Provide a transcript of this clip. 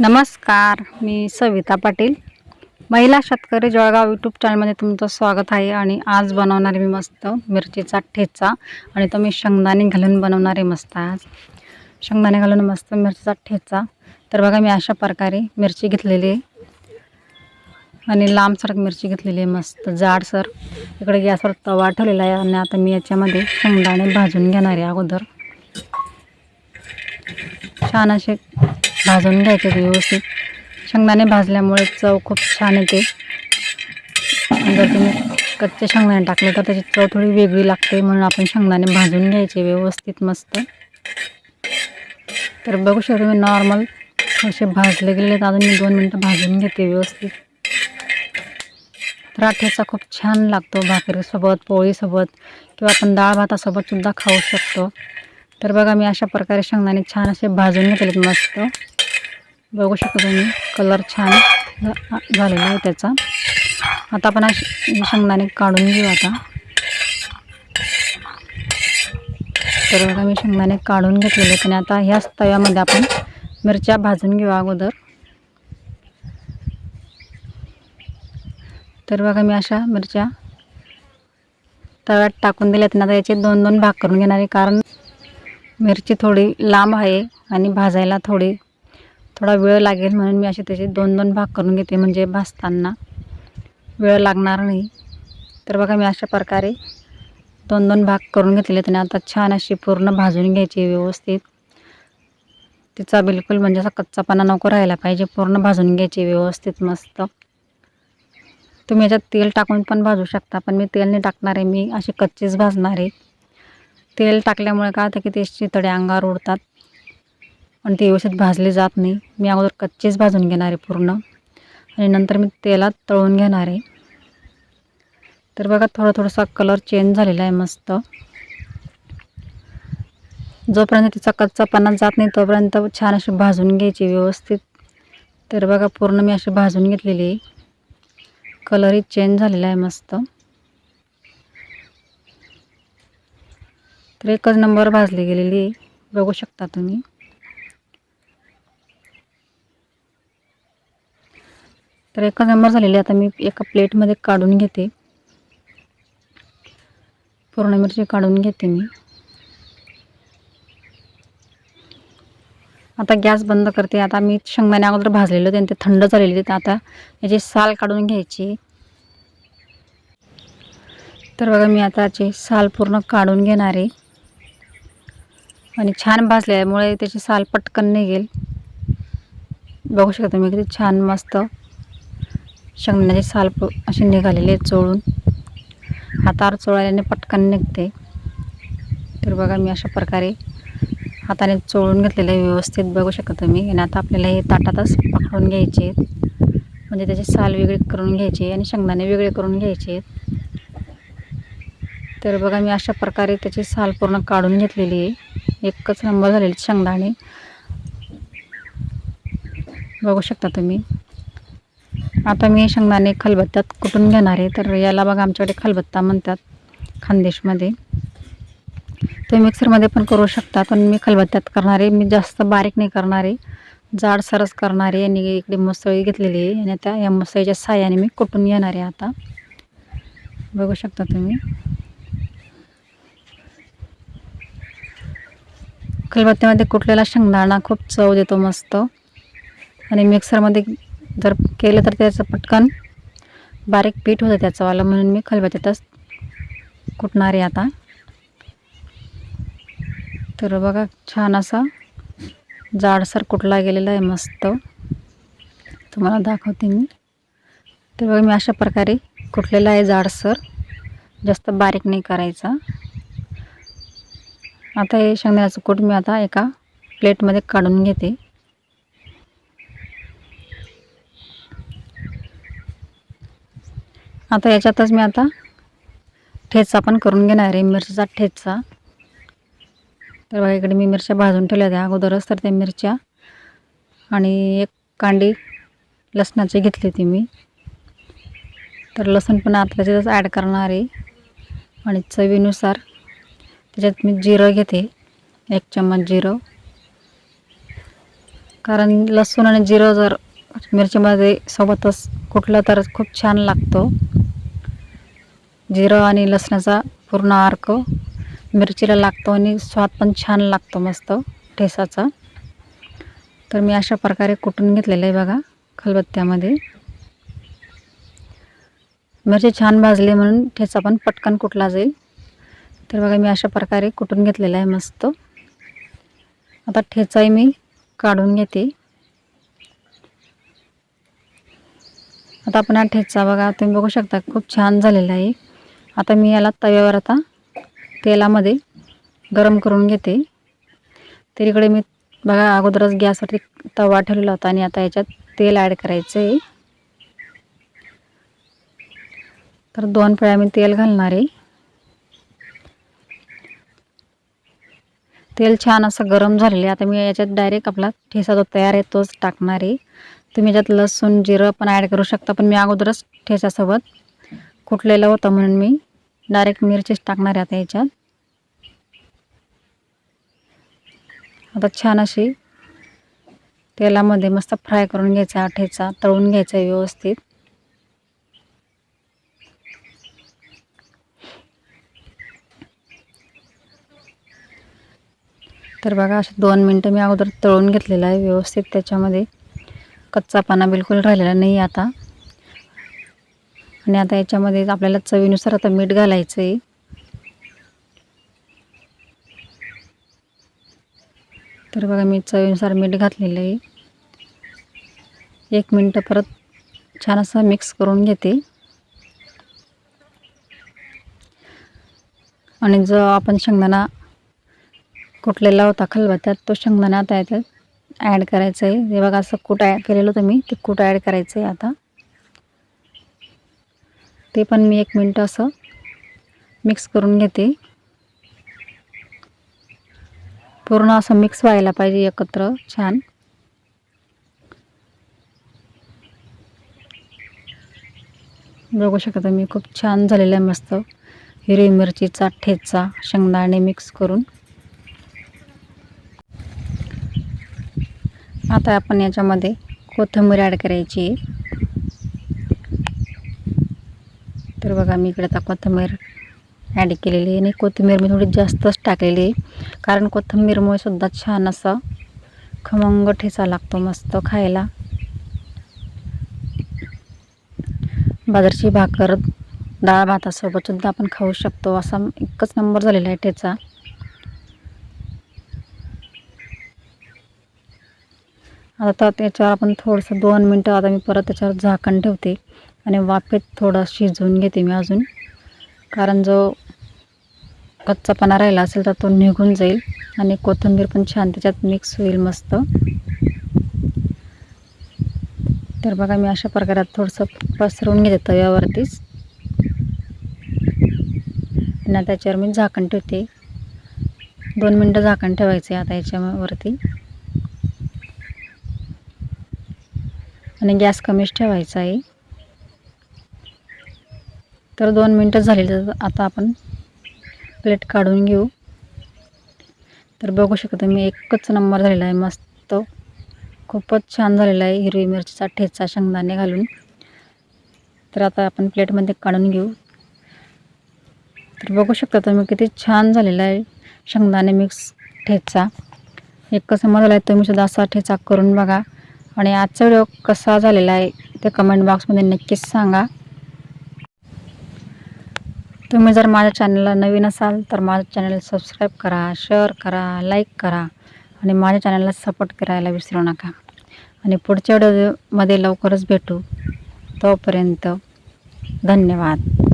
नमस्कार मी सविता पाटील. महिला शेतकरी जळगाव यूट्यूब चॅनलमध्ये तुमचं स्वागत आहे आणि आज बनवणार मी मस्त मिरचीचा ठेचा आणि तो मी शेंगदाणे घालून बनवणारे मस्त आज. शेंगदाणे घालून मस्त मिरचीचा ठेचा. तर बघा मी अशा प्रकारे मिरची घेतलेली आहे. आणि लांबसारख मिरची घेतलेली आहे मस्त जाडसर. इकडे गॅसवर तवा ठेवलेला आहे आणि आता मी याच्यामध्ये शेंगदाणे भाजून घेणार आहे अगोदर. छान असे भाजून घ्यायचे व्यवस्थित. शेंगदाणे भाजल्यामुळे चव खूप छान येते. जर तुम्ही कच्चे शेंगदाणे टाकले तर त्याची चव थोडी वेगळी लागते म्हणून आपण शेंगदाणे भाजून घ्यायचे व्यवस्थित मस्त. तर बघू शकता तुम्ही नॉर्मल असे भाजले गेले तर अजून मी दोन मिनटं भाजून घेते व्यवस्थित. तर खूप छान लागतो भाकरीसोबत पोळीसोबत किंवा आपण डाळ भातासोबत सुद्धा खाऊ शकतो. तर बघा मी अशा प्रकारे शेंगदाणे छान असे भाजून घेतलेत मस्त. बघू शकतो तुम्ही कलर छान झालेला आहे त्याचा. आता आपण हा शेंगदाणे काढून घेऊ आता. तर बघा मी शेंगदाणे काढून घेतलेले आणि आता ह्याच तव्यामध्ये आपण मिरच्या भाजून घेऊ अगोदर. तर बघा मी अशा मिरच्या तव्यात टाकून दिल्यात आणि आता याचे दोन दोन भाग करून घेणार आहे कारण मिरची थोडी लांब आहे आणि भाजायला थोडी थोडा वेळ लागेल म्हणून मी असे त्याचे दोन दोन भाग करून घेते म्हणजे भाजताना वेळ लागणार नाही. तर बघा मी अशा प्रकारे दोन दोन भाग करून घेतले आणि आता छान अशी पूर्ण भाजून घ्यायची व्यवस्थित. तिचा बिलकुल म्हणजे असा कच्चापणा नको राहायला पाहिजे पूर्ण भाजून घ्यायची व्यवस्थित मस्त. तुम्ही याच्यात तेल टाकून पण भाजू शकता पण मी तेल नाही टाकणार आहे मी अशी कच्चेच भाजणार आहे. तेल टाकल्यामुळे काय होतं की ते चितडे अंगावर उडतात. आणि ते व्यवस्थित भाजले जात नाही. मी अगोदर कच्चेच भाजून घेणार आहे पूर्ण. आणि नंतर मी तेलात तळून घेणार आहे. तर बघा थोडा थोडासा कलर चेंज झालेला आहे मस्त. जोपर्यंत तिचा कच्चापणा जात नाही तोपर्यंत छान अशी भाजून घ्यायची व्यवस्थित. तर बघा पूर्ण मी अशी भाजून घेतलेली आहे. कलरही चेंज झालेला आहे मस्त. तर एकच नंबर भाजली गेलेली बघू शकता तुम्ही. तर एकच नंबर झालेली आता मी एका प्लेटमध्ये काढून घेते. पूर्ण मिरची काढून घेते मी. आता गॅस बंद करते. आता मी शेंगदाणे अगोदर भाजलेले होते ते थंड झालेले होते. आता याची साल काढून घ्यायची. तर बघा मी आता याची साल पूर्ण काढून घेणार आहे. आणि छान भाजल्यामुळे त्याची साल पटकन निघेल. बघू शकता तुम्ही किती छान मस्त शेंगदाण्याची साल अशी निघालेली आहे चोळून. हातावर चोळल्याने पटकन निघते. तर बघा मी अशा प्रकारे हाताने चोळून घेतलेलं आहे व्यवस्थित. बघू शकता तुम्ही आणि आता आपल्याला हे ताटातच पकडून घ्यायचे आहेत. म्हणजे त्याची साल वेगळी करून घ्यायची आहे आणि शेंगदाणे वेगळे करून घ्यायचे आहेत. तर बघा मी अशा प्रकारे त्याची साल पूर्ण काढून घेतलेली आहे. एकच नंबर झालेले शेंगदाणे. बघू शकता तुम्ही. आता मी शेंगदाणे खलबत्त्यात कुटून घेणार आहे तर याला बघा आमच्याकडे खलबत्ता म्हणतात खानदेशमध्ये. तुम्ही मिक्सरमध्ये पण करू शकता पण मी खलबत्त्यात करणार आहे. मी जास्त बारीक नाही करणार आहे. जाड सरस करणार आहे आणि इकडे मसळी घेतलेली आहे. आणि आता या मसळीच्या साह्याने मी कुटून घेणार आहे आता? बघू शकता तुम्ही. खलबत्त्यामध्ये कुटलेला शेंगदाणा खूप चव देतो मस्त. आणि मिक्सरमध्ये जर केलं तर त्याचं पटकन बारीक पीठ होतं त्याचंवालं म्हणून मी खलबत्त्यातच कुटणार आहे आता. तर बघा छान असा जाडसर कुटला गेलेला आहे मस्त. तुम्हाला दाखवते मी. तर बघा मी अशा प्रकारे कुटलेला आहे जाडसर. जास्त बारीक नाही करायचा. आता हे शेंगदाण्याचं कूट मी आता एका प्लेटमध्ये काढून घेते. आता याच्यातच मी आता ठेचा पण करून घेणार आहे मिरचीचा ठेचा. तर बघा इकडे मी मिरच्या भाजून ठेवल्या त्या. अगोदरच तर त्या मिरच्या आणि एक कांडी लसणाची घेतली होती मी. तर लसूण पण आता त्याच्यातच ॲड करणार आहे. आणि चवीनुसार त्याच्यात मी जिरं घेते. एक चम्मच जिरं. कारण लसूण आणि जिरं जर मिरचीमध्ये सोबतच कुठलं तर खूप छान लागतो. जिरं आणि लसणाचा पूर्ण अर्क मिरचीला लागतो आणि स्वाद पण छान लागतो मस्त ठेसाचा. तर मी अशा प्रकारे कुटून घेतलेलं आहे बघा खलबत्त्यामध्ये. मिरची छान भाजली म्हणून ठेचा पण पटकन कुटला जाईल. तर बघा मी अशा प्रकारे कुटून घेतलेला आहे मस्त. आता ठेचाही मी काढून घेते. आता आपण हा ठेचा बघा तुम्ही बघू शकता खूप छान झालेला आहे. आता मी याला तव्यावर आता तेलामध्ये गरम करून घेते. तर इकडे मी बघा अगोदरच गॅसवरती तवा ठेवलेला होता आणि आता याच्यात तेल ॲड करायचं आहे तर दोन पळ्या मी तेल घालणार आहे. तेल छान असं गरम झालेलं आहे. आता मी याच्यात डायरेक्ट आपला ठेसा जो तयार आहे तोच टाकणार आहे. तुम्ही याच्यात लसूण जिरं पण ॲड करू शकता पण मी अगोदरच ठेच्यासोबत कुटलेलं होतं म्हणून मी डायरेक्ट मिरचीच टाकणार आहे आता याच्यात. आता छान अशी तेलामध्ये मस्त फ्राय करून घ्यायचा ठेचा तळून घ्यायचा व्यवस्थित. तर बघा असे दोन मिनटं मी अगोदर तळून घेतलेलं आहे व्यवस्थित त्याच्यामध्ये. कच्चा पाना बिलकुल राहिलेला नाही आता. आणि आता याच्यामध्ये आपल्याला चवीनुसार आता मीठ घालायचं आहे तर बघा मी चवीनुसार मीठ घातलेलं आहे. एक मिनटं परत छान असं मिक्स करून घेते. आणि जो आपण शेंगदाणा कुठलेला होता खलबत्त्यात तो शेंगदाणा आता याच्यात ॲड करायचं आहे हे बघा असं कूट ॲड केलेलं होतं मी ते कूट ॲड करायचं आहे आता. ते पण मी एक मिनटं असं मिक्स करून घेते. पूर्ण असं मिक्स व्हायला पाहिजे एकत्र छान. बघू शकता मी खूप छान झालेलं आहे मस्त. हिरवी मिरचीचा ठेचा शेंगदाणे मिक्स करून. आता आपण याच्यामध्ये कोथिंबीर ॲड करायची. आहे तर बघा मी इकडे आता कोथिंबीर ॲड केलेली आहे आणि कोथिंबीर मी थोडी जास्तच टाकलेली आहे. कारण कोथिंबीरमुळे सुद्धा छान असं खमंग ठेचा लागतो मस्त खायला. बाजरची भाकर डाळ भातासोबत सुद्धा आपण खाऊ शकतो. असा एकच नंबर झालेला आहे ठेचा. आता त्याच्यावर आपण थोडंसं दोन मिनटं आता मी परत त्याच्यावर झाकण ठेवते आणि वाफेत थोडं शिजवून घेते मी अजून. कारण जो कच्चापणा राहिला असेल तर तो निघून जाईल आणि कोथिंबीर पण छान त्याच्यात मिक्स होईल मस्त. तर बघा मी अशा प्रकारात थोडंसं पसरवून घेते तव्यावरतीच. आणि त्याच्यावर मी झाकण ठेवते. दोन मिनटं झाकण ठेवायचे आता याच्यावरती. आणि गॅस कमीच ठेवायचा आहे. तर दोन मिनटं झालेली आता आपण प्लेट काढून घेऊ. तर बघू शकता मी एकच नंबर झालेला आहे. मस्त. खूपच छान झालेला आहे. हिरवी मिरचीचा ठेचा शेंगदाणे घालून. तर आता आपण प्लेटमध्ये काढून घेऊ. तर बघू शकता तुम्ही किती छान झालेला आहे शेंगदाणे मिक्स ठेचा. एकच नंबर झाला आहे. तुम्हीसुद्धा असा ठेचा करून बघा. आणि आजचा व्हिडिओ कसा झालेला आहे ते कमेंट बॉक्समध्ये नक्कीच सांगा. तुम्ही जर माझ्या चॅनलला नवीन असाल तर माझं चॅनल सबस्क्राईब करा शेअर करा लाईक करा आणि माझ्या चॅनलला सपोर्ट करायला विसरू नका. आणि पुढच्या व्हिडिओमध्ये लवकरच भेटू. तोपर्यंत धन्यवाद.